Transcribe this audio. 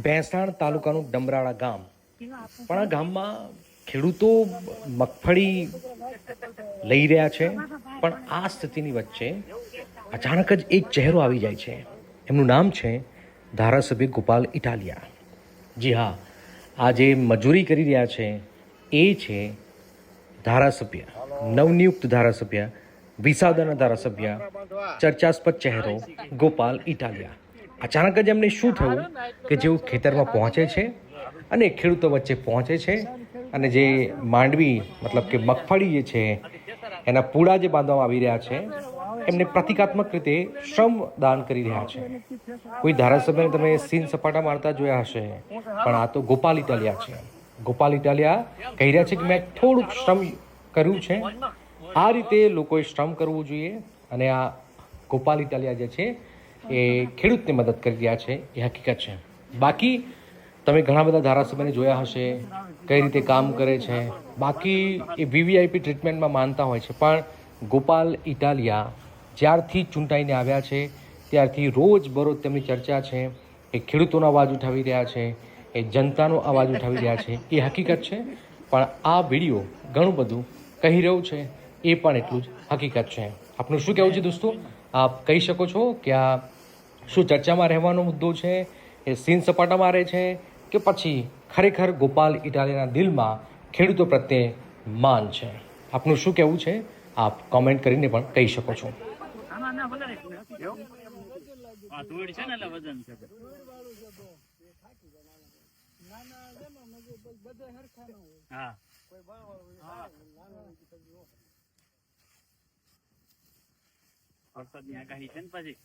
ભેંસાણ તાલુકાનું ડમરાળા ગામ. પણ આ ગામમાં ખેડૂતો મગફળી લઈ રહ્યા છે, પણ આ સ્થિતિની વચ્ચે અચાનક જ એક ચહેરો આવી જાય છે. એમનું નામ છે ધારાસભ્ય ગોપાલ ઇટાલિયા. જી હા, આ જે મજૂરી કરી રહ્યા છે, એ છે ધારાસભ્ય, નવનિયુક્ત ધારાસભ્ય વિસાદાના ધારાસભ્ય, ચર્ચાસ્પદ ચહેરો ગોપાલ ઇટાલિયા. અચાનક જ એમને શું થયું? કે જેઓ ખેતરમાં પહોંચે છે અને ખેડૂતો વચ્ચે પહોંચે છે અને જે માંડવી મતલબ કે મગફળી જે છે એના પૂડા જે બાંધવામાં આવી રહ્યા છે એમને પ્રતિકાત્મક રીતે શ્રમ દાન કરી રહ્યા છે. કોઈ ધારાસભ્યને તમે સીન સપાટા મારતા જોયા હશે પણ આ તો ગોપાલ ઇટાલિયા છે. ગોપાલ ઇટાલિયા કહી રહ્યા છે કે મેં થોડુંક શ્રમ કર્યું છે. આ રીતે લોકોએ શ્રમ કરવું જોઈએ અને આ ગોપાલ ઇટાલિયા જે છે એ ખેડૂતને મદદ કરી રહ્યા છે, એ હકીકત છે. બાકી તમે ઘણા બધા ધારાસભ્યને જોયા હશે, કઈ રીતે કામ કરે છે. બાકી એ વીવીઆઈપી ટ્રીટમેન્ટમાં માનતા હોય છે, પણ ગોપાલ ઇટાલિયા જ્યારથી ચૂંટાઈને આવ્યા છે, ત્યારથી રોજ બરોજ તેમની ચર્ચા છે, એ ખેડૂતોનો અવાજ ઉઠાવી રહ્યા છે, એ જનતાનો અવાજ ઉઠાવી રહ્યા છે, એ હકીકત છે. પણ આ વીડિયો ઘણું બધું કહી રહ્યું છે, એ પણ એટલું જ હકીકત છે. આપનું શું કહેવું છે દોસ્તો? આપ કહી શકો છો કે આ શું ચર્ચામાં રહેવાનો મુદ્દો છે? એ સીન સપાટા મારે છે કે પછી ખરેખર ગોપાલ ઇટાલીના દિલમાં ખેડૂતો પ્રત્યે માન છે? આપનું શું કહેવું છે? આપ કોમેન્ટ કરીને પણ કહી શકો છે. હા. વરસાદની આગાહી છે ને પછી?